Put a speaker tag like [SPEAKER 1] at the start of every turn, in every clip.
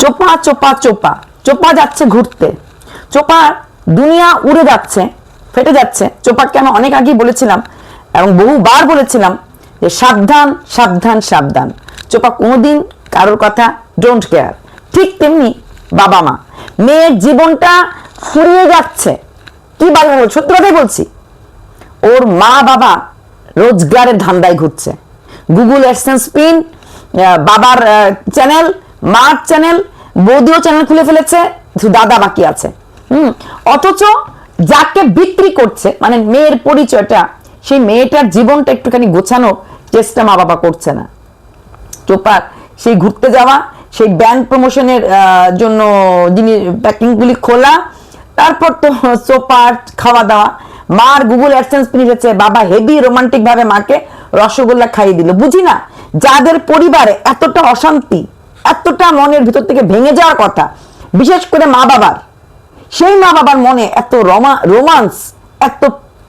[SPEAKER 1] চোপা চোপা চোপা। চোপা যাচ্ছে ঘুরতে। চোপা দুনিয়া উড়ে যাচ্ছে, ফেটে যাচ্ছে। চোপাকে আমি অনেক আগেই বলেছিলাম এবং বহুবার বলেছিলাম যে সাবধান সাবধান সাবধান। চোপা কোনোদিন কারোর কথা ডোন্ট কেয়ার ঠিক তেমনি বাবা মা। মেয়ের জীবনটা ফুরিয়ে যাচ্ছে। কি বাবা বলব সত্যি কথাই বলছি। ওর মা বাবা রোজগারের ধান্দায় ঘুরছে। গুগল অ্যাডসেন্স পিন বাবার চ্যানেল মার চ্যানেল, বৌদিও চ্যানেল খুলে ফেলেছে দাদা বাকি আছে। হুম, অথচ যাকে বিক্রি করছে মানে মেয়ের পরিচয়টা, সেই মেয়েটার জীবনটা একটুখানি গোছানোর চেষ্টা মা বাবা করছে না। চোপার সেই ঘুরতে যাওয়া, সেই ব্যান্ড প্রমোশনের জন্য যিনি প্যাকিংগুলি খোলা, তারপর তো চোপার খাওয়া দাওয়া মার গুগল অ্যাডসেন্স পিনিয়েছে বাবা হেভি রোমান্টিক ভাবে মাকে রসগোল্লা খাইয়ে দিল। বুঝি না যাদের পরিবারে এতটা অশান্তি এতটা মনের ভিতর থেকে ভেঙে যাওয়ার কথা, বিশেষ করে মা বাবার। সেই মা বাবার মনে এত রমা, রোমান্স, এত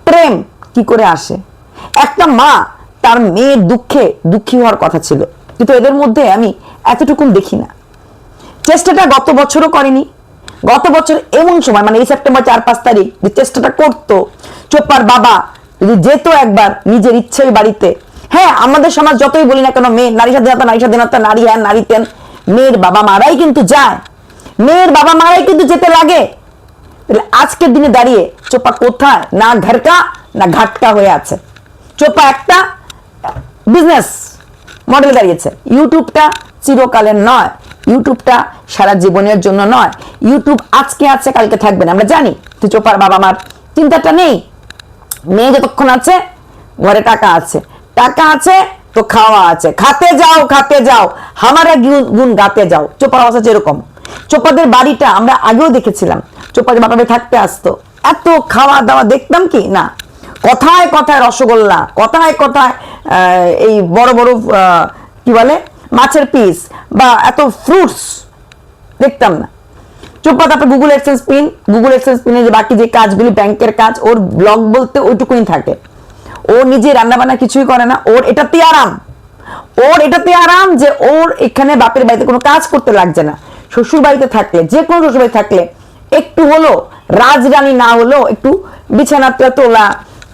[SPEAKER 1] প্রেম কি করে আসে? একটা মা তার মেয়ের দুঃখে দুঃখী হওয়ার কথা ছিল, কিন্তু এদের মধ্যে আমি এতটুকুন দেখি না। চেষ্টাটা গত বছরও করেনি। গত বছর এমন সময় মানে এই সেপ্টেম্বর চার পাঁচ তারিখ, যে চেষ্টাটা করতো, চোপার বাবা যদি যেত একবার নিজের ইচ্ছেই বাড়িতে হ্যাঁ আমাদের সমাজ যতই বলি না কেন, মেয়ে নারী স্বাধীনতা নারী স্বাধীনতা, নারী হ্যাঁ নারী তেন মেয়ের বাবা মারাই কিন্তু যায়। মেয়ের বাবা মারাই কিন্তু যেতে লাগে। আজকের দিনে দাঁড়িয়ে চোপা কোথায়? না ঘরকা না ঘাটকা হয়ে আছে। চোপা একটা বিজনেস মডেল দাঁড়িয়েছে। ইউটিউবটা চিরকালের নয়। ইউটিউবটা সারা জীবনের জন্য নয়। ইউটিউব আজকে আছে, কালকে থাকবে না। আমরা জানি তো চোপার বাবা মার চিন্তাটা নেই। মেয়ে যতক্ষণ আছে, ঘরে টাকা আছে। টাকা আছে তো খাওয়া আছে। খাতে যাও খাতে যাও। হামারা গুণ গাতে যাও। চোপার অবস্থা যেরকম। চোপাদের বাড়িটা আমরা আগেও দেখেছিলাম। চোপা যে বাপাবে থাকতে আসতো। এত খাওয়া দাওয়া দেখতাম কি? না। কথায় কথায় রসগোল্লা, কথায় কথায় এই বড় বড় কি বলে? মাছের পিস বা এত ফ্রুটস দেখতাম না। চোপা তারপর Google exchange PIN Google exchange পিনে যে বাকি যে কাজগুলি ব্যাংকের কাজ, ওর ব্লগ বলতে ওইটুকুই থাকে। ও নিজে রান্না বান্না কিছুই করে না, ওর এটাতে আরাম ওর এটাতে আরাম যে ওর এখানে বাপের বাড়িতে কোনো কাজ করতে লাগছে না। শ্বশুর বাড়িতে থাকলে, যে কোনো শ্বশুর বাড়িতে থাকলে, একটু হলো, রাজরানী না হলো একটু বিছানাটা তোলা,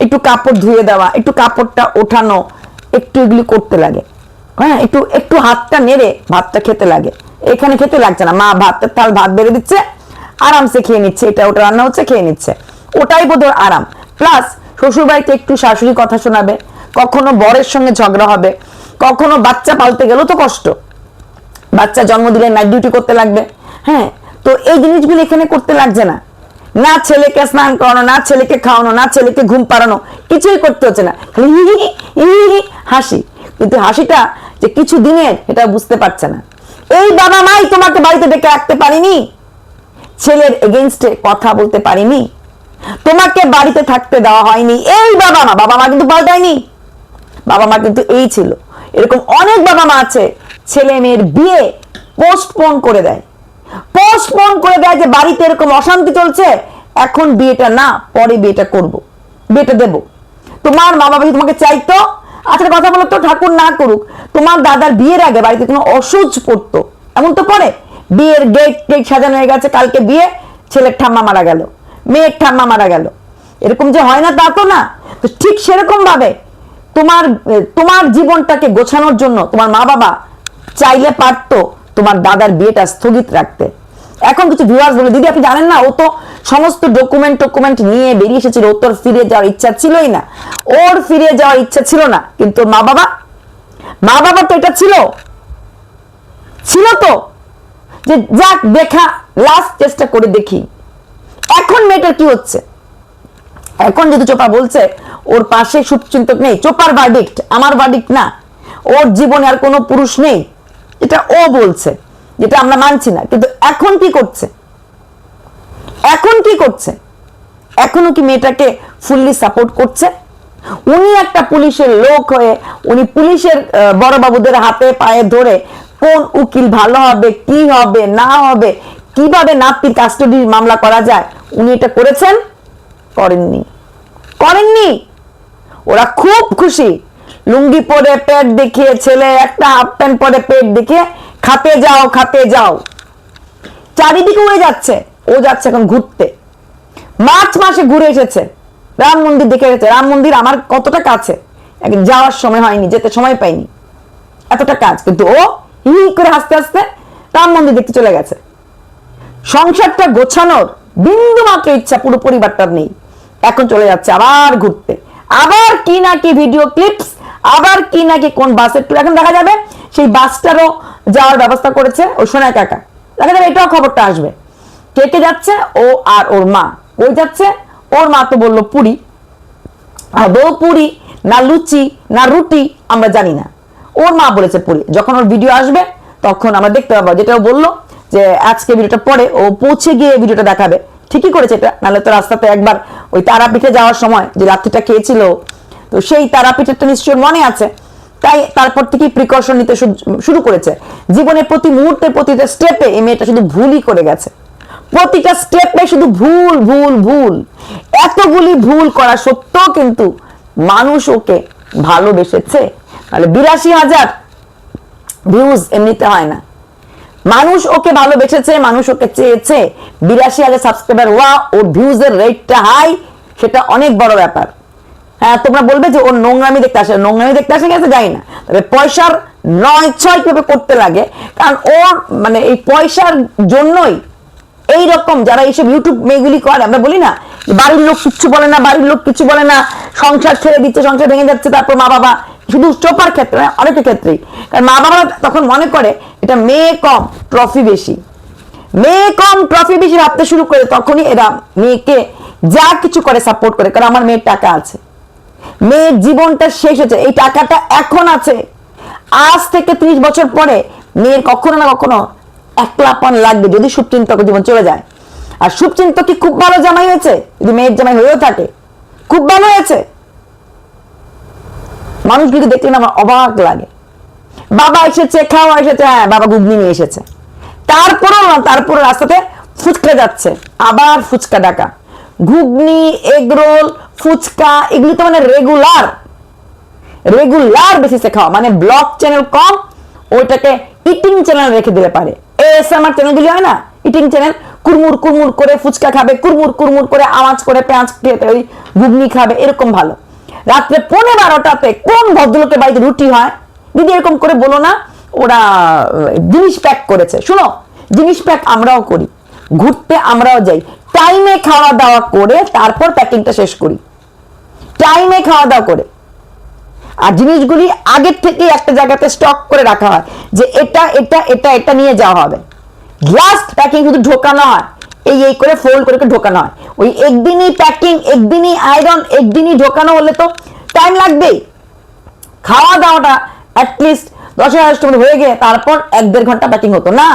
[SPEAKER 1] একটু কাপড় ধুয়ে দেওয়া, একটু কাপড়টা ওঠানো, একটু এগুলি করতে লাগে। হ্যাঁ একটু একটু হাতটা নেড়ে ভাতটা খেতে লাগে। এখানে খেতে লাগছে না। মা ভাতের থাল ভাত বেড়ে দিচ্ছে, আরামসে খেয়ে নিচ্ছে। এটা ওটা রান্না হচ্ছে, খেয়ে নিচ্ছে। ওটাই বোধ আরাম। প্লাস শ্বশুর বাড়িতে একটু শাশুড়ি কথা শোনাবে, কখনো বরের সঙ্গে ঝগড়া হবে, কখনো বাচ্চা পালতে গেলেও তো কষ্ট। বাচ্চা জন্ম দিলে নাইট ডিউটি করতে লাগবে। হ্যাঁ তো এই জিনিসগুলো এখানে করতে লাগছে না। না ছেলেকে স্নান করানো, না ছেলেকে খাওয়ানো, না ছেলেকে ঘুম পাড়ানো, কিছুই করতে হচ্ছে না। হাসি। কিন্তু হাসিটা যে কিছু দিনের এটা বুঝতে পারছে না। এই বাবা মাই তোমাকে বাড়িতে ডেকে রাখতে পারিনি? ছেলের এগেনস্টে কথা বলতে পারিনি? তোমাকে বাড়িতে থাকতে দেওয়া হয়নি। এই বাবা মা বাবা মা কিন্তু পাল্টায়নি। বাবা মা কিন্তু এই ছিল। এরকম অনেক বাবা মা আছে, ছেলে মেয়ের বিয়ে পোস্টপোন করে দেয়। পোস্টপোন করে দেয় যে বাড়িতে এরকম অশান্তি চলছে, এখন বিয়েটা না, পরে বিয়েটা করব। বিয়েটা দেব। তোমার মা বাবা তোমাকে চাইতো আচ্ছা কথা বলো তো, ঠাকুর না করুক, তোমার দাদার বিয়ের আগে বাড়িতে কোনো অসুচ পড়তো। এমন তো পরে বিয়ের গেট টেট সাজানো হয়ে গেছে, কালকে বিয়ে, ছেলের ঠাম্মা মারা গেল। মেয়ের ঠাম্মা মারা গেল। এরকম যে হয় না তা তো না। তো ঠিক সেরকম ভাবে তোমার তোমার জীবনটাকে গোছানোর জন্য তোমার মা বাবা চাইলে পারতো তোমার দাদার বিয়েটা স্থগিত রাখতে। এখন কিছু ভিউয়ার্স বলে দিদি, আপনি জানেন না, ও তো সমস্ত ডকুমেন্ট টকুমেন্ট নিয়ে বেরিয়ে এসেছিল, ওর তোর ফিরে যাওয়ার ইচ্ছা ছিলই না। ওর ফিরে যাওয়ার ইচ্ছা ছিল না, কিন্তু মা বাবা মা বাবা তো এটা ছিল। ছিল তো। যে যাক, দেখা লাস্ট চেষ্টা করে দেখি। এখন মেয়েটার কি হচ্ছে? এখন যদি চোপা বলছে, ওর পাশে শুভচিন্তক নেই। চোপার ভার্ডিক্ট আমার ভার্ডিক্ট না। ওর জীবনে আর কোনো পুরুষ নেই। এটা ও বলছে, যেটা আমরা মানছি না। কিন্তু এখন কি করছে? এখন কি করছে? এখনও কি মেয়েটাকে ফুললি সাপোর্ট করছে? উনি একটা পুলিশের লোক হয়ে, উনি পুলিশের বড়বাবুদের হাতে পায়ে ধরে কোন উকিল ভালো হবে, কি হবে, না হবে কীভাবে নাতির কাস্টডির মামলা করা যায়? উনি এটা করেছেন? করেননি। করেননি। ওরা খুব খুশি। লুঙ্গি পরে পেট দেখিয়ে, ছেলে একটা হাফ প্যান্ট পরে পেট দেখিয়ে, খাতে যাও খাতে যাও। চারিদিকে উড়ে যাচ্ছে। ও যাচ্ছে এখন ঘুরতে। মার্চ মাসে ঘুরে এসেছে। রাম মন্দির দেখে গেছে রাম মন্দির আমার কতটা কাছে? একদিন যাওয়ার সময় হয়নি, যেতে সময় পাইনি। এতটা কাজ। কিন্তু ও হি করে হাসতে হাসতে রাম মন্দির দেখতে চলে গেছে। সংসারটা গোছানোর বিন্দু মাত্র ইচ্ছা, পুরো পরিবারটার নেই। এখন চলে যাচ্ছে আবার ঘুরতে। আবার কি না কি ভিডিও ক্লিপস আবার কি না কি কোন বাসের ট্যুর এখন দেখা যাবে সেই বাসটারও যাওয়ার ব্যবস্থা করেছে ও সোনা কাকা। দেখা যাবে এটাও খবরটা আসবে। কে কে যাচ্ছে? ও আর ওর মা। ওই যাচ্ছে? ওর মা তো বলল পুরী। আদৌ পুরি না লুচি না রুটি, আমরা জানি না। ওর মা বলেছে পুরি। যখন ওর ভিডিও আসবে, তখন আমরা দেখতে পাবো। যেটা বলল যে আজকে ভিডিওটা পরে ও পৌঁছে গিয়ে ভিডিওটা দেখাবে। ঠিকই করেছে এটা, নাহলে তো রাস্তাতে একবার ওই তারাপীঠে যাওয়ার সময় যে লাঠিটা খেয়েছিল, তো সেই তারাপীঠের তো নিশ্চয়ই মনে আছে। তাই তারপর থেকেই প্রিকশন নিতে শুরু করেছে। জীবনের প্রতি মুহূর্তে প্রতিটা স্টেপে এই মেয়েটা শুধু ভুলই করে গেছে। প্রতিটা স্টেপে শুধু ভুল ভুল ভুল। এতগুলি ভুল করা সত্ত্বেও কিন্তু মানুষ ওকে ভালোবেসেছে। তাহলে বিরাশি হাজার ভিউজ এমনিতে হয় না। মানুষ ওকে ভালোবেসেছে, মানুষ ওকে চেয়েছে। বিরাশি হাজার সাবস্ক্রাইবার হওয়া ওর ভিউজের রেটটা হাই সেটা অনেক বড় ব্যাপার। হ্যাঁ তোমরা বলবে যে ওর নোংরামি দেখতে আসে, নোংরামি দেখতে আসে গেছে যাই না। তবে পয়সার নয় ছয় কীভাবে করতে লাগে? কারণ ওর মানে এই পয়সার জন্যই এই রকম যারা এইসব ইউটিউব মেয়েগুলি করে, আমরা বলি না বাড়ির লোক কিচ্ছু বলে না, বাড়ির লোক কিছু বলে না, সংসার ছেড়ে দিচ্ছে, সংসার ভেঙে যাচ্ছে, তারপর মা বাবা শুধু চোপার ক্ষেত্রে অনেকের ক্ষেত্রেই। কারণ মা বাবা তখন মনে করে এটা মেয়ে কম ট্রফি বেশি। মেয়ে কম ট্রফি বেশি ভাবতে শুরু করে তখনই এরা মেয়েকে যা কিছু করে সাপোর্ট করে। কারণ আমার মেয়ের টাকা আছে। মেয়ের জীবনটা শেষ হয়েছে। এই টাকাটা এখন আছে। আজ থেকে ত্রিশ বছর পরে মেয়ের কখনো না কখনো একলাপন লাগবে, যদি শুভচিন্তক জীবন চলে যায়। আর শুভচিন্তক কি খুব ভালো জামাই হয়েছে? যদি মেয়ের জামাই হয়েও থাকে। খুব ভালো হয়েছে। মানুষগুলিকে দেখলে না আমার অবাক লাগে। বাবা এসেছে, খাওয়া এসেছে হ্যাঁ বাবা ঘুগনি নিয়ে এসেছে। তারপরেও না, তারপরে রাস্তাতে ফুচকা যাচ্ছে। আবার ফুচকা ডাকা। ঘুগনি এগরোল ফুচকা, এগুলি তো মানে রেগুলার রেগুলার বেসিসে খাওয়া। মানে ব্লগ চ্যানেল কম, ওইটাকে ইটিং চ্যানেল রেখে দিলে পারে। এএসএমআর চ্যানেলগুলি হয় না? ইটিং চ্যানেল কুরমুর কুরমুর করে ফুচকা খাবে কুরমুর কুরমুর করে আওয়াজ করে পেঁয়াজ খেতে ওই ঘুগনি খাবে, এরকম ভালো। রাত্রে পৌনে বারোটাতে কোন ভদ্রলোকের বাড়িতে রুটি হয়? দিদি এরকম করে বলো না, ওরা জিনিস প্যাক করেছে। শুনো, জিনিস প্যাক আমরাও করি, ঘুরতে আমরাও যাই। টাইমে খাওয়া দাওয়া করে তারপর প্যাকিংটা শেষ করি। টাইমে খাওয়া দাওয়া করে। আর জিনিসগুলি আগের থেকে একটা জায়গাতে স্টক করে রাখা হয় যে এটা এটা এটা এটা নিয়ে যাওয়া হবে। লাস্ট প্যাকিং শুধু ঢোকানো হয়। এই এই করে ফোল্ড করে ঢোকানো হয়। ওই একদিনই প্যাকিং একদিনই আয়রন একদিনই ঢোকানো হলে তো টাইম লাগবেই। খাওয়া দাওয়াটা অ্যাটলিস্ট দশ হাজার টাকা হয়ে গিয়ে তারপর এক দেড় ঘণ্টা প্যাকিং হতো। না,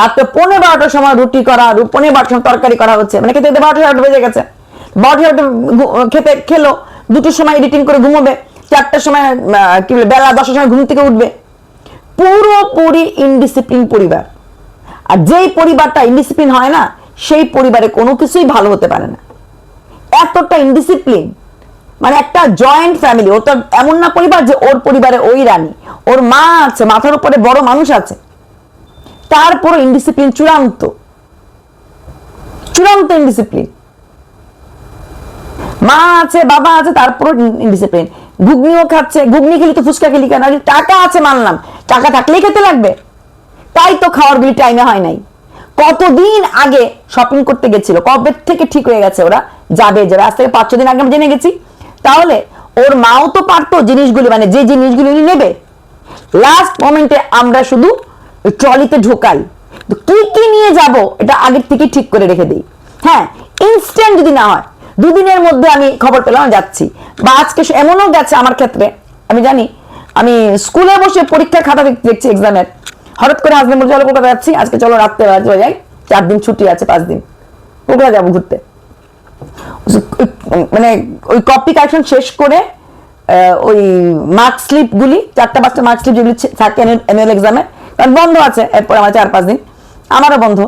[SPEAKER 1] রাত্রে পনেরো বারোটার সময় রুটি করা, পনেরো বারোটার সময় তরকারি করা হচ্ছে। মানে খেতে বারোটা সাড়ে বেজে গেছে। বারোটা সাড়ে খেতে খেলো, দুটোর সময় এডিটিং করে ঘুমোবে, চারটার সময় কি বলে, বেলা দশটার সময় ঘুম থেকে উঠবে। পুরোপুরি ইনডিসিপ্লিন পরিবার। আর যেই পরিবারটা ইনডিসিপ্লিন হয় না সেই পরিবারে কোনো কিছুই ভালো হতে পারে না। এতটা ইনডিসিপ্লিন মানে একটা জয়েন্ট ফ্যামিলি ও তো এমন না পরিবার যে ওর পরিবারে ওই রানী, ওর মা আছে, মাথার উপরে বড় মানুষ আছে। তারপর ইনডিসিপ্লিন চূড়ান্ত। চূড়ান্ত ইনডিসিপ্লিন মা আছে, বাবা আছে তারপর ইনডিসিপ্লিন ঘুগনিও খাচ্ছে, ঘুগনি খেলি তো ফুচকা খেলি কেন? টাকা আছে মানলাম। টাকা থাকলেই খেতে লাগবে। তাই তো খাওয়ার গুলি টাইমে হয় নাই। কতদিন আগে শপিং করতে গেছিল? কবে থেকে ঠিক হয়ে গেছে ওরা? যাবে যাবে। আজ থেকে পাঁচ দিন আগে আমি জেনে গেছি। তাহলে ওর মাও তো পারতো জিনিসগুলি মানে যে জিনিসগুলি উনি নেবে। লাস্ট মোমেন্টে আমরা শুধু ট্রলিতে ঢোকাই। কি কি নিয়ে যাব? এটা আগের থেকে ঠিক করে রেখে দিই। হ্যাঁ ইনস্ট্যান্ট যদি না হয়, দুদিনের মধ্যে আমি খবর পেলাম যাচ্ছি। বা আজকে এমনও গেছে আমার ক্ষেত্রে। আমি জানি, আমি স্কুলে বসে পরীক্ষার খাতা দেখছি এক্সামের হঠাৎ করে হাজবেন্ড বলছে চলো কলকাতা যাচ্ছি, আজকে চলো রাত্রে চলে যাই। চার দিন ছুটি আছে, পাঁচ দিন। কলকাতা যাব ঘুরতে। মানে ওই কপি কালেকশন শেষ করে ওই মার্ক স্লিপ গুলি, চারটা, পাঁচটা মার্ক স্লিপ যেগুলি থাকে অ্যানুয়াল এক্সামে কারণ বন্ধ আছে এরপর আমার চার, পাঁচ দিন। আমারও বন্ধ।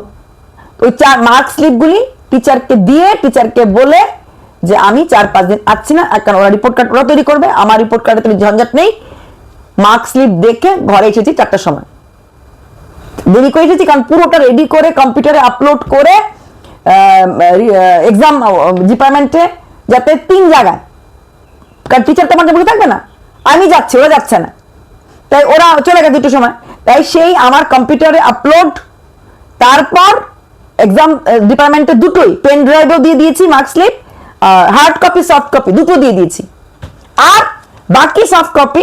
[SPEAKER 1] ওই চার মার্ক স্লিপ গুলি টিচারকে দিয়ে টিচারকে বলে যে, আমি চার, পাঁচ দিন আসছি না, আর কারণ ওরা রিপোর্ট কার্ড ওরা তৈরি করবে, আমার রিপোর্ট কার্ডে তুমি ঝঞ্ঝাট নেই। মার্ক স্লিপ দেখে ঘরে এসেছি চারটার সময়। দেরি করে এসেছি, কারণ পুরোটা রেডি করে কম্পিউটারে আপলোড করে এক্সাম ডিপার্টমেন্টে যাতে তিন জায়গায়, কারণ টিচার তো আমার বসে থাকবে না, আমি যাচ্ছি, ওরা যাচ্ছে না। তাই ওরা চলে গেছে দুটো সময়। তাই সেই আমার কম্পিউটারে আপলোড তারপর এক্সাম ডিপার্টমেন্টে দুটোই পেন ড্রাইভও দিয়ে দিয়েছি mark slip hard copy soft copy দুটো দিয়ে দিয়েছি। আর বাকি সফট কপি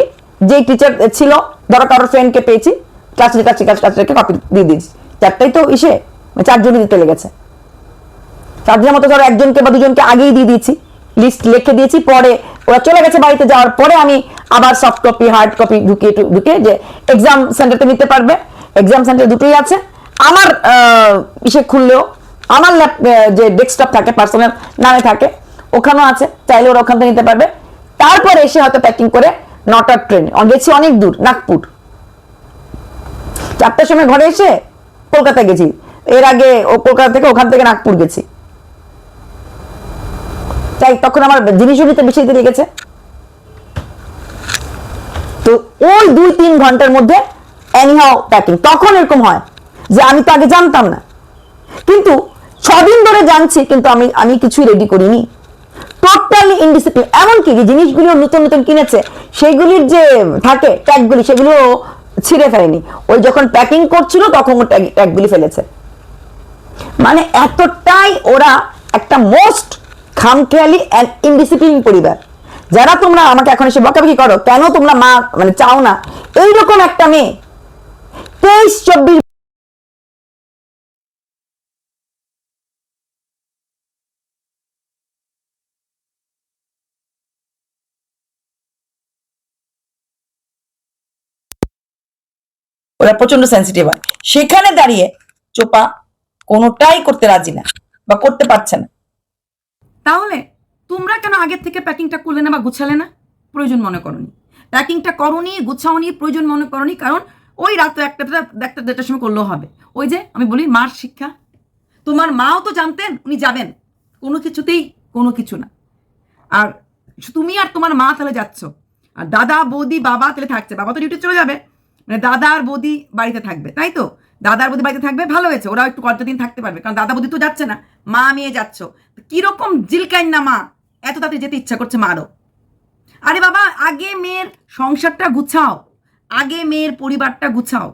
[SPEAKER 1] যে টিচার ছিল, ধরো কারোর ফ্রেন্ডকে পেয়েছি ক্লাসে কাছে কাছে কাছে কপি দিয়ে দিয়েছি। চারটাই তো ইসে চারজনই দিতে লেগেছে। চারজনের মতো ধরো একজনকে বা দুজনকে আগেই দিয়ে দিয়েছি। লিস্ট লিখে দিয়েছি, পরে ওরা চলে গেছে বাড়িতে যাওয়ার পরে আমি আবার সফট কপি হার্ড কপি ঢুকিয়ে ঢুকিয়ে যে এক্সাম সেন্টারতে নিতে পারবে। এক্সাম সেন্টার দুটোই আছে। আমার ইসে খুললেও, আমার ল্যাপ যে ডেস্কটপ থাকে পার্সোনাল নামে থাকে, ওখানেও আছে। চাইলে ওরা ওখান থেকে নিতে পারবে। তারপরে এসে হয়তো প্যাকিং করে নটার ট্রেন গেছি অনেক দূর, নাগপুর। চারটার সময় ঘরে এসে কলকাতা গেছি। এর আগে ও কলকাতা থেকে ওখান থেকে নাগপুর গেছি। তাই তখন আমার জিনিসও নিতে বেশি দেরি গেছে। তো ওই দুই তিন ঘণ্টার মধ্যে এনিহাও প্যাকিং তখন এরকম হয় যে আমি তো আগে জানতাম না। কিন্তু ছদিন ধরে জানছি, কিন্তু আমি আমি কিছুই রেডি করিনি। টোটালি ইনডিসিপ্লিন এমনকি যে জিনিসগুলো নতুন নতুন কিনেছে সেগুলির যে থাকে ট্যাগগুলি সেগুলো ছিঁড়ে ফেলেনি। ওই যখন প্যাকিং করছিল, তখন ট্যাগগুলি ফেলেছে। মানে এতটাই ওরা একটা মোস্ট খামখেয়ালি অ্যান্ড ইনডিসিপ্লিন পরিবার। যারা তোমরা আমাকে এখন এসে বকাবকি করো, কেন তোমরা মা মানে চাও না? এইরকম একটা মেয়ে। তেইশ, চব্বিশ ওরা প্রচণ্ড সেন্সিটিভ হয়। সেখানে দাঁড়িয়ে চোপা কোনোটাই করতে রাজি না বা করতে পারছে না।
[SPEAKER 2] তাহলে তোমরা কেন আগের থেকে প্যাকিংটা করলে না বা গুছালে না? প্রয়োজন মনে করনি। প্যাকিংটা করনি, গুছাওনি, প্রয়োজন মনে করনি, কারণ ওই রাত একটা একটা দেড়টার সময় করলেও হবে। ওই যে আমি বলি মার শিক্ষা। তোমার মাও তো জানতেন, উনি যাবেন। কোনো কিছুতেই কোনো কিছু না। আর তুমি আর তোমার মা তাহলে যাচ্ছ। আর দাদা, বৌদি, বাবা তাহলে থাকছে। বাবা তো ডিউটি চলে যাবে। মানে দাদা আর বৌদি বাড়িতে থাকবে, তাই তো? দাদা আর বৌদি বাড়িতে থাকবে, ভালো হয়েছে, ওরাও একটু কতদিন থাকতে পারবে, কারণ দাদা বৌদি তো যাচ্ছে না, মা মেয়ে যাচ্ছ। কীরকম জিলকাইন না মা, এত তাড়াতাড়ি যেতে ইচ্ছা করছে মারও আরে। বাবা, আগে মেয়ের সংসারটা গুছাও, আগে মেয়ের পরিবারটা গুছাও,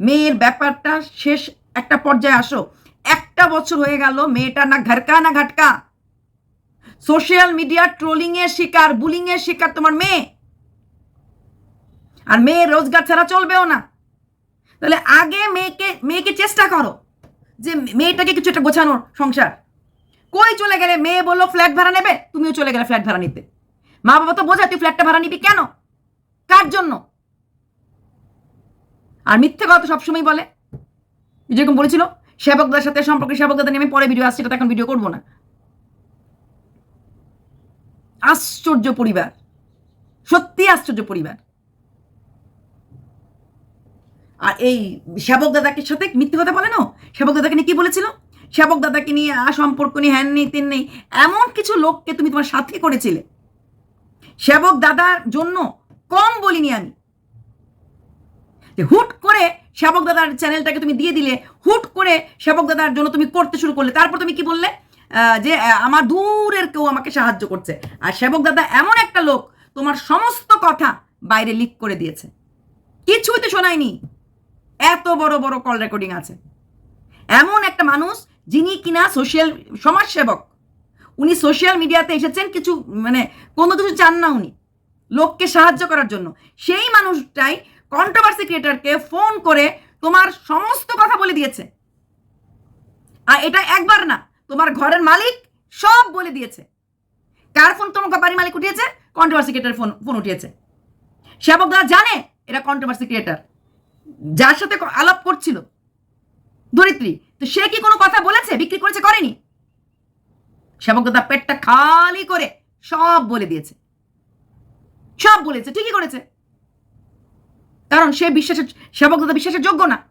[SPEAKER 2] মেয়ের ব্যাপারটা শেষ একটা পর্যায়ে আসো, একটা বছর হয়ে গেল মেয়েটা না ঘাটকা না ঘাটকা? সোশ্যাল মিডিয়া ট্রোলিংয়ের শিকার, বুলিংয়ের শিকার তোমার মেয়ে? আর মেয়ের রোজগার ছাড়া চলবেও না। তাহলে আগে মেয়েকে মেয়েকে চেষ্টা করো যে মেয়েটাকে কিছু একটা গোছানোর সংসার। কই চলে গেলে মেয়ে বলল ফ্ল্যাট ভাড়া নেবে? তুমিও চলে গেলে ফ্ল্যাট ভাড়া নিতে। মা বাবা তো বোঝা তুই ফ্ল্যাটটা ভাড়া নিবি কেন? কার জন্য? আর মিথ্যে কথা সবসময় বলে। যেরকম বলেছিল, সেবকদার সাথে সম্পর্কে সেবকদাদা নিয়ে আমি পরে ভিডিও আসছি এখন ভিডিও করব না। আশ্চর্য পরিবার। সত্যি আশ্চর্য পরিবার। আর এই সেবক দাদাকে সাথে মিথ্যে কথা বলে না? সেবক দাদাকে নিয়ে কি বলেছিল? সেবক দাদাকে নিয়ে সম্পর্ক নিয়ে, হ্যান নেই, তিন নেই, এমন কিছু লোককে তুমি তোমার সাথে করেছিলে? সেবক দাদার জন্য কম বলিনি আমি। যে হুট করে সেবক দাদার চ্যানেলটাকে তুমি দিয়ে দিলে, হুট করে সেবক দাদার জন্য তুমি করতে শুরু করলে, তারপর তুমি কি বললে? যে আমার দূরের কেউ আমাকে সাহায্য করছে। আর সেবক দাদা এমন একটা লোক তোমার সমস্ত কথা বাইরে লিক করে দিয়েছে। কিছুই তো শোনায়নি। এত বড় বড় কল রেকর্ডিং আছে। এমন একটা মানুষ যিনি কিনা সোশ্যাল সমাজসেবক। উনি সোশ্যাল মিডিয়াতে এসেছেন কিছু মানে কোনো কিছু চান না উনি, লোককে সাহায্য করার জন্য। সেই মানুষটাই কন্ট্রোভার্সি ক্রিয়েটারকে ফোন করে তোমার সমস্ত কথা বলে দিয়েছে। আর এটা একবার না, তোমার ঘরের মালিক সব বলে দিয়েছে। কার ফোন তোমার বাড়ির মালিক উঠিয়েছে? কন্ট্রোভার্সি ক্রিয়েটার ফোন ফোন উঠিয়েছে। সেবকদা জানে এটা কন্ট্রোভার্সি ক্রিয়েটার যার সাথে আলাপ করছিল। ধরিত্রী, তো সে কি কোনো কথা বলেছে? বিক্রি করেছে, করেনি? সেবকদা পেটটা খালি করে সব বলে দিয়েছে। সব বলেছে, ঠিকই করেছে। কারণ সে বিশ্বাসের সেবকদা বিশ্বাসের যোগ্য না।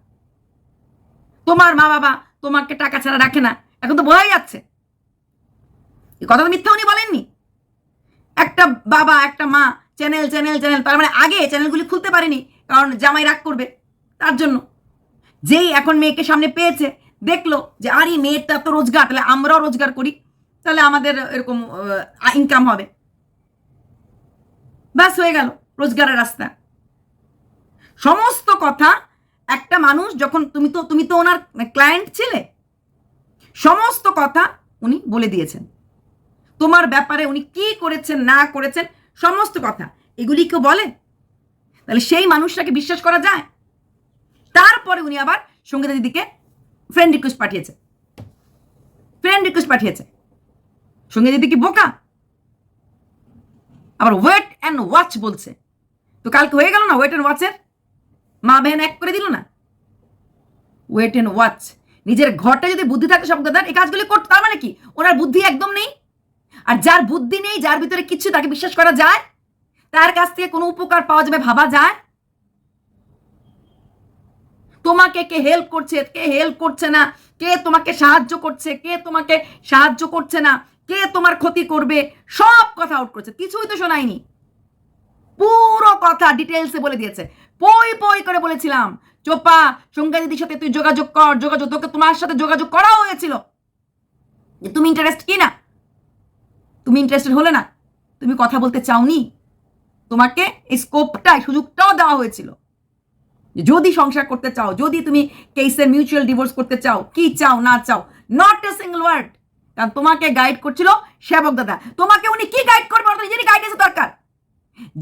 [SPEAKER 2] তোমার মা বাবা তোমাকে টাকা ছাড়া রাখে না। এখন তো বোঝাই যাচ্ছে। এই কথা তো মিথ্যা উনি বলেননি। একটা বাবা, একটা মা চ্যানেল চ্যানেল চ্যানেল, তার মানে আগে চ্যানেলগুলি খুলতে পারেনি, কারণ জামাই রাগ করবে। তার জন্য। যেই এখন মেয়েকে সামনে পেয়েছে, দেখল যে, আরে মেয়েটা তো এত রোজগার, তাহলে আমরাও রোজগার করি, তাহলে আমাদের এরকম ইনকাম হবে। ব্যাস হয়ে গেল রোজগারের রাস্তা। সমস্ত কথা, একটা মানুষ যখন, তুমি তো তুমি তো ওনার ক্লায়েন্ট ছিলে, সমস্ত কথা উনি বলে দিয়েছেন। তোমার ব্যাপারে উনি কি করেছেন, না করেছেন, সমস্ত কথা। এগুলি কেউ বলে? তাহলে সেই মানুষটাকে বিশ্বাস করা যায়? তারপরে উনি আবার সঙ্গীতা দিদিকে ফ্রেন্ড রিকোয়েস্ট পাঠিয়েছে। ফ্রেন্ড রিকোয়েস্ট পাঠিয়েছে। সঙ্গীতা দিদি কি বোকা? আবার ওয়েট অ্যান্ড ওয়াচ বলছে। তো কালকে হয়ে গেল না ওয়েট অ্যান্ড ওয়াচের মা বেহেন এক করে দিল না? ওয়েট অ্যান্ড ওয়াচ নিজের ঘরটা যদি বুদ্ধি থাকে সব দাদার এই কাজগুলি করতে তার মানে কি? ওনার বুদ্ধি একদম নেই। আর যার বুদ্ধি নেই, যার ভিতরে কিছু তাকে বিশ্বাস করা যায়, তার কাছ থেকে কোনো উপকার পাওয়া যাবে ভাবা যায়। তোমাকে কে হেল্প করছে, কে হেল্প করছে না, কে তোমাকে সাহায্য করছে, কে তোমাকে সাহায্য করছে না, কে তোমার ক্ষতি করবে, সব কথা আউট করছে। কিছুই তো শোনায়নি। পুরো কথা ডিটেলসে বলে দিয়েছে। পই পই করে বলেছিলাম, চোপা, সঙ্গা দিদির সাথে তুই যোগাযোগ কর, যোগাযোগ, তোকে তোমার সাথে যোগাযোগ করা হয়েছিল। যে তুমি ইন্টারেস্ট কি না? তুমি ইন্টারেস্টেড হলে না। তুমি কথা বলতে চাওনি? তোমাকে এই স্কোপটা সুযোগটাও দেওয়া হয়েছিল। যদি সংসার করতে চাও, যদি তুমি কেসের মিউচুয়াল ডিভোর্স করতে চাও, কি চাও, না চাও নট এ সিঙ্গল ওয়ার্ড কারণ তোমাকে গাইড করছিল সেবক দাদা। তোমাকে উনি কি গাইড করবে ওর নিজেরই গাইডেন্স দরকার।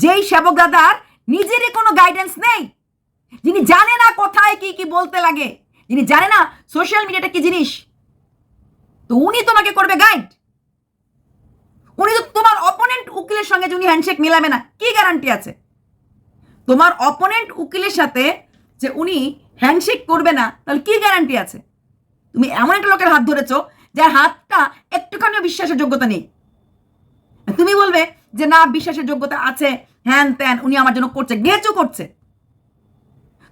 [SPEAKER 2] যেই সেবক দাদার নিজেরই কোনো গাইডেন্স নেই। যিনি জানে না কোথায় কি কি বলতে লাগে। যিনি জানে না সোশ্যাল মিডিয়াটা কি জিনিস। তো উনি তোমাকে করবে গাইড উনি তো তোমার অপোনেন্ট উকিলের সঙ্গে যে উনি হ্যান্ডশেক মিলাবে না, কি গ্যারান্টি আছে? তোমার অপোনেন্ট উকিলের সাথে যে উনি হ্যান্ডশেক করবে না, তাহলে কি গ্যারান্টি আছে? তুমি এমন একটা লোকের হাত ধরেছ, যার হাতটা একটুখানিও বিশ্বাসের যোগ্যতা নেই। তুমি বলবে যে, না, বিশ্বাসের যোগ্যতা আছে, হ্যান ত্যান, উনি আমার জন্য করছে, গেঁচু করছে।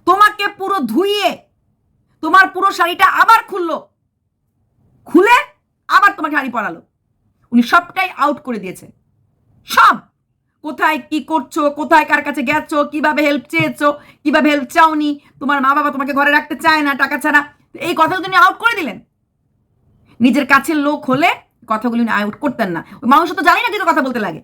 [SPEAKER 2] তোমাকে পুরো ধুইয়ে, তোমার পুরো শাড়িটা আবার খুললো। খুলে আবার তোমাকে শাড়ি পরালো। উনি সবটাই আউট করে দিয়েছে। সব! কোথায় কি করছ? কোথায় কার কাছে গেছো? কীভাবে হেল্প চেয়েছো? কীভাবে হেল্প চাওনি? তোমার মা বাবা তোমাকে ঘরে রাখতে চায় না, টাকা ছাড়া। এই কথাগুলো তিনি আউট করে দিলেন। নিজের কাছের লোক হলে কথাগুলো উনি আউট করতেন না। ওই মানুষ তো জানি না কিন্তু কথা বলতে লাগে।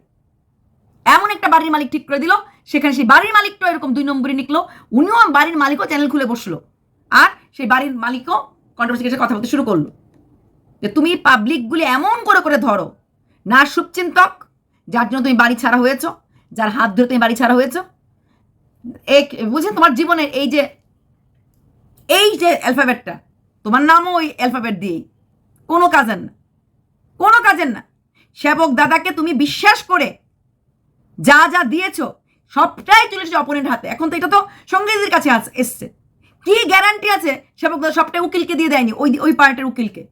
[SPEAKER 2] এমন একটা বাড়ির মালিক ঠিক করে দিল। সেখানে সেই বাড়ির মালিকটাও এরকম দুই নম্বরে নিকলো। উনিও বাড়ির মালিকও চ্যানেল খুলে বসল। আর সেই বাড়ির মালিকও কন্ট্রোভার্সি কথা বলতে শুরু করল। যে তুমি পাবলিকগুলি এমন করে করে ধরো। না শুভচিন্তক যার জন্য তুমি বাড়ি ছাড়া হয়েছো, যার হাত ধরে তুমি বাড়ি ছাড়া হয়েছো। এক বুঝে তোমার জীবনের এই যে এই যে অ্যালফাবেটটা তোমার নামও ওই অ্যালফাবেট দিয়েই। কোনো কাজের না। কোনো কাজের না। সেবক দাদাকে তুমি বিশ্বাস করে যা যা দিয়েছ, সবটাই চলে এসেছে অপোনেন্ট হাতে। এখন তো এটা তো সঙ্গীদের কাছে এসছে। কি গ্যারান্টি আছে? সেবক দাদা সবটাই উকিলকে দিয়ে দেয়নি, ওই ওই পার্টের উকিলকে।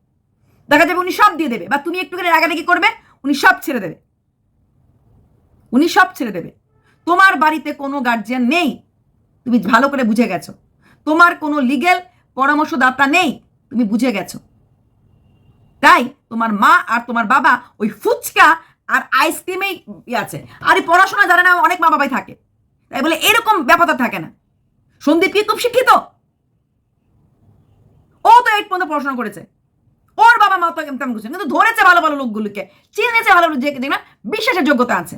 [SPEAKER 2] দেখা যাবে উনি সব দিয়ে দেবে, বা তুমি একটুখানি রাগারাগি করবে, উনি সব ছেড়ে দেবে। উনি সব ছেড়ে দেবে তোমার বাড়িতে কোনো গার্জিয়ান নেই তুমি ভালো করে বুঝে গেছো তোমার কোনো লিগেল পরামর্শদাতা নেই তুমি বুঝে গেছো তাই তোমার মা আর তোমার বাবা ওই ফুচকা আর আইসক্রিমেই ইয়ে আছে আর এই পড়াশোনা জানে না অনেক মা বাবাই থাকে তাই বলে এরকম ব্যাপারটা থাকে না সন্দীপ কি খুব শিক্ষিত ও তো এইট পর্যন্ত পড়াশোনা করেছে ওর বাবা মা তো তেমন কিন্তু ধরেছে ভালো ভালো লোকগুলোকে চিনেছে ভালো যে দেখবে বিশ্বাসের যোগ্যতা আছে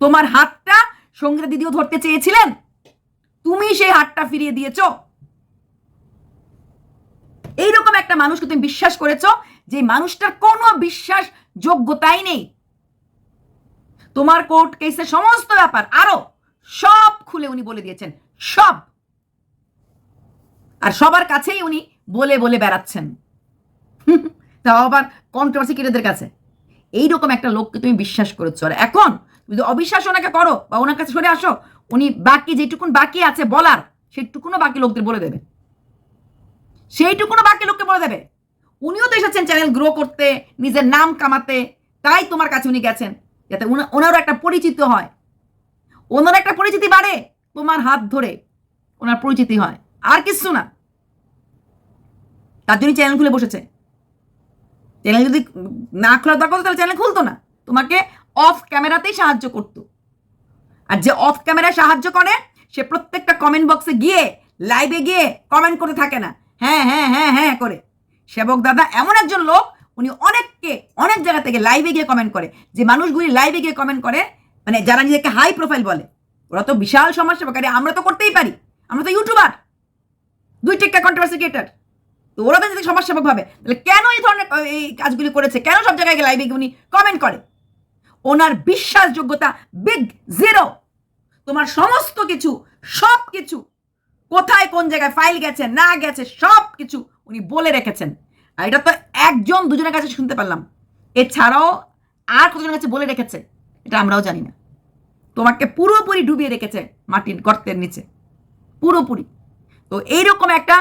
[SPEAKER 2] তোমার হাতটা সঙ্গীতা দিদিও ধরতে চেয়েছিলেন? তুমি সেই হাতটা ফিরিয়ে দিয়েছ। এইরকম একটা মানুষকে তুমি বিশ্বাস করেছ যে মানুষটার কোনো বিশ্বাস যোগ্যতাই নেই। তোমার কোর্ট কেসের সমস্ত ব্যাপার, আরও সব খুলে উনি বলে দিয়েছেন, সব। আর সবার কাছেই উনি বলে বলে বেড়াচ্ছেন। তাও আবার কন্ট্রোভার্সি কিরেদের কাছে? এইরকম একটা লোককে তুমি বিশ্বাস করেছ। আর এখন তুমি যদি অবিশ্বাস ওনাকে করো বা ওনার কাছে সরে আসো, উনি বাকি যেটুকুন বাকি আছে বলার, সেটুকুনও বাকি লোকদের বলে দেবে। সেইটুকুনও বাকি লোককে বলে দেবে। উনিও তো এসেছেন চ্যানেল গ্রো করতে, নিজের নাম কামাতে, তাই তোমার কাছে উনি গেছেন, যাতে ওনারও একটা পরিচিত হয়। ওনার একটা পরিচিতি বাড়ে, তোমার হাত ধরে ওনার পরিচিতি হয়। আর কিছু না। তার জন্য চ্যানেল খুলে বসেছে। চ্যানেল যদি না খোলার দরকার তাহলে চ্যানেল খুলতো না। তোমাকে অফ ক্যামেরাতেই সাহায্য করতো। আর যে অফ ক্যামেরায় সাহায্য করে, সে প্রত্যেকটা কমেন্ট বক্সে গিয়ে লাইভে গিয়ে কমেন্ট করতে থাকে না। হ্যাঁ হ্যাঁ হ্যাঁ হ্যাঁ করে। সেবক দাদা এমন একজন লোক, উনি অনেককে, অনেক জায়গা থেকে লাইভে গিয়ে কমেন্ট করে। যে মানুষগুলি লাইভে গিয়ে কমেন্ট করে মানে যারা নিজেকে হাই প্রোফাইল বলে, ওরা তো বিশাল সমাজসেবক। আরে আমরা তো করতেই পারি। আমরা তো ইউটিউবার দুই টেক্কা কন্ট্রোভার্সি ক্রিয়েটার তো ওরা তো যদি সমাজসেবক ভাবে। তাহলে কেন এই ধরনের, এই কাজগুলি করেছে? কেন সব জায়গায় গিয়ে উনি কমেন্ট করে? ওনার বিশ্বাসযোগ্যতা বিগ জিরো তোমার সমস্ত কিছু, সব কিছু, কোথায় কোন জায়গায় ফাইল গেছে, না গেছে, সব কিছু উনি বলে রেখেছেন। আর এটা তো একজন দুজনের কাছে শুনতে পারলাম। এছাড়াও আর কতজনের কাছে বলে রেখেছে, এটা আমরাও জানি না। তোমাকে পুরোপুরি ডুবিয়ে রেখেছে মাটির গর্তের নিচে। পুরোপুরি। তো এইরকম একটা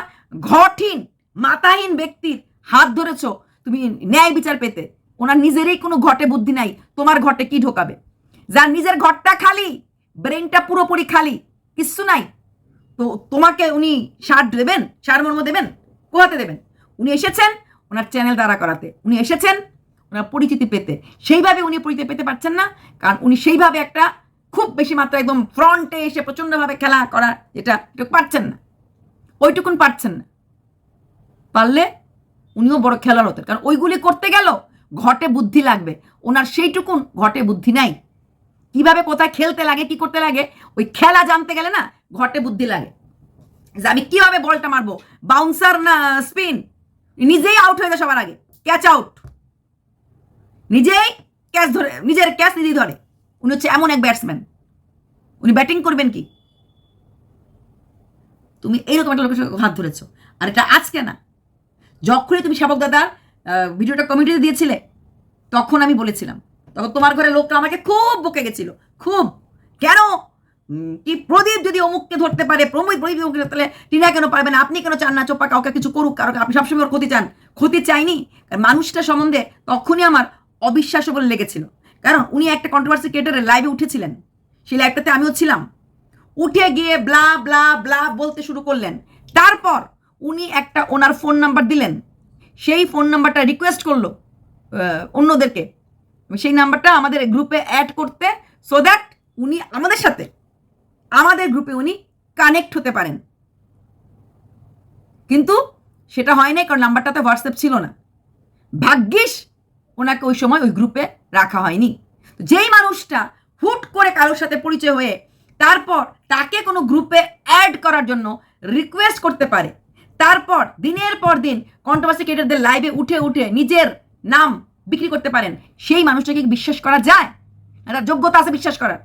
[SPEAKER 2] ঘটহীন মাতাহীন ব্যক্তির হাত ধরেছ, তুমি ন্যায় বিচার পেতে। ওনার নিজেরই কোনো ঘটে বুদ্ধি নাই, তোমার ঘটে কি ঢোকাবে? যার নিজের ঘরটা খালি ব্রেনটা পুরোপুরি খালি, কিচ্ছু নাই। তো তোমাকে উনি সার দেবেন, সার মর্ম দেবেন কোয়াতে দেবেন। উনি এসেছেন ওনার চ্যানেল দ্বারা করাতে। উনি এসেছেন ওনার পরিচিতি পেতে। সেইভাবে উনি পরিচিতি পেতে পারছেন না, কারণ উনি সেইভাবে একটা খুব বেশি মাত্রা একদম ফ্রন্টে এসে প্রচণ্ডভাবে খেলা করা, যেটা পারছেন না। ওইটুকুন পারছেন না। পারলে উনিও বড় খেলার হতেন। কারণ ওইগুলি করতে গেল, ঘটে বুদ্ধি লাগবে। ওনার সেইটুকুন ঘটে বুদ্ধি নাই। কীভাবে কোথায় খেলতে লাগে, কি করতে লাগে, ওই খেলা জানতে গেলে না ঘটে বুদ্ধি লাগে। যে আমি কীভাবে বলটা মারবো? বাউন্সার না স্পিন নিজেই আউট হয়ে যায় সবার আগে। ক্যাচ আউট নিজেই ক্যাচ ধরে, নিজের ক্যাচ নিজেই ধরে। উনি হচ্ছে এমন এক ব্যাটসম্যান উনি ব্যাটিং করবেন কি? তুমি এইরকম একটা লোকের হাত ধরেছো। আর এটা আজকে না যখনই তুমি শাবক দাদার ভিডিওটা কমিটিতে দিয়েছিলে, তখন আমি বলেছিলাম। তখন তোমার ঘরে লোকটা আমাকে খুব বকে গেছিল। খুব। কেন? কি প্রদীপ যদি অমুককে ধরতে পারে, প্রমোদ প্রদীপ অমুককে ধরতে পারলে টিনা কেন পারবে না? আপনি কেন চান না চোপ্পা কাউকে কিছু করুক? কারও আপনি সবসময় ওর ক্ষতি চান। ক্ষতি চাইনি। মানুষটা সম্বন্ধে তখনই আমার অবিশ্বাস্য বলে লেগেছিল। কারণ উনি একটা কন্ট্রোভার্সি ক্রিয়েটারের লাইভে উঠেছিলেন। সেই লাইভটাতে আমিও ছিলাম। উঠে গিয়ে ব্লা ব্লা ব্লা বলতে শুরু করলেন। তারপর উনি একটা ওনার ফোন নাম্বার দিলেন। সেই ফোন নাম্বারটা রিকোয়েস্ট করল অন্যদেরকে। সেই নাম্বারটা আমাদের গ্রুপে অ্যাড করতে সো দ্যাট উনি আমাদের সাথে, আমাদের গ্রুপে উনি কানেক্ট হতে পারেন। কিন্তু সেটা হয় নাই, কারণ নাম্বারটাতে হোয়াটসঅ্যাপ ছিল না। ভাগ্যিস ওনাকে ওই সময় ওই গ্রুপে রাখা হয়নি। যেই মানুষটা হুট করে কারোর সাথে পরিচয় হয়ে তারপর তাকে কোনো গ্রুপে অ্যাড করার জন্য রিকোয়েস্ট করতে পারে তারপর, দিনের পর দিন কন্ট্রোভার্সি ক্রিয়েটারদের লাইভে উঠে উঠে নিজের নাম বিক্রি করতে পারেন, সেই মানুষটাকে বিশ্বাস করা যায়? একটা যোগ্যতা আছে বিশ্বাস করার।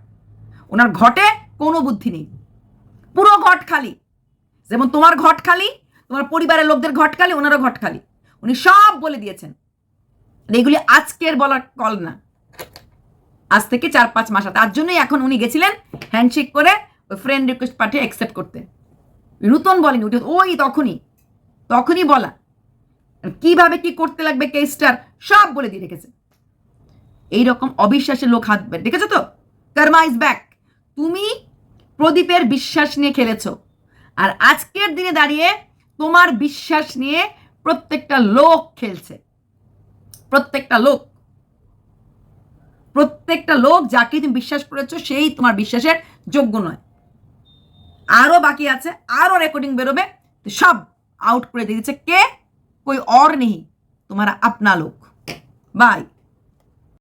[SPEAKER 2] ওনার ঘটে কোনো বুদ্ধি নেই। পুরো ঘট খালি। যেমন তোমার ঘট খালি, তোমার পরিবারের লোকদের ঘট খালি, ওনারও ঘট খালি। উনি সব বলে দিয়েছেন। এগুলি আজকের বলার কল না। আজ থেকে চার পাঁচ মাস তার জন্যই এখন উনি গেছিলেন হ্যান্ডশেক করে ওই ফ্রেন্ড রিকোয়েস্ট পাঠিয়ে অ্যাকসেপ্ট করতে। নূতন বলেনি ওটি ওই তখনই তখনই বলা। কীভাবে কি করতে লাগবে কেসটার সব বলে দিয়ে রেখেছে। এইরকম অবিশ্বাসের লোক হাত বের দেখেছ তো? কর্মা ইজ ব্যাক তুমি প্রদীপের বিশ্বাস নিয়ে খেলেছ। আর আজকের দিনে দাঁড়িয়ে তোমার বিশ্বাস নিয়ে প্রত্যেকটা লোক খেলছে। প্রত্যেকটা লোক। প্রত্যেকটা লোক যাকে তুমি বিশ্বাস করেছ, সেই তোমার বিশ্বাসের যোগ্য নয়। আরও বাকি আছে আরও রেকর্ডিং বেরোবে সব আউট করে দিয়ে দিচ্ছে কে? কই অর নেই তোমারা আপনা লোক। বাই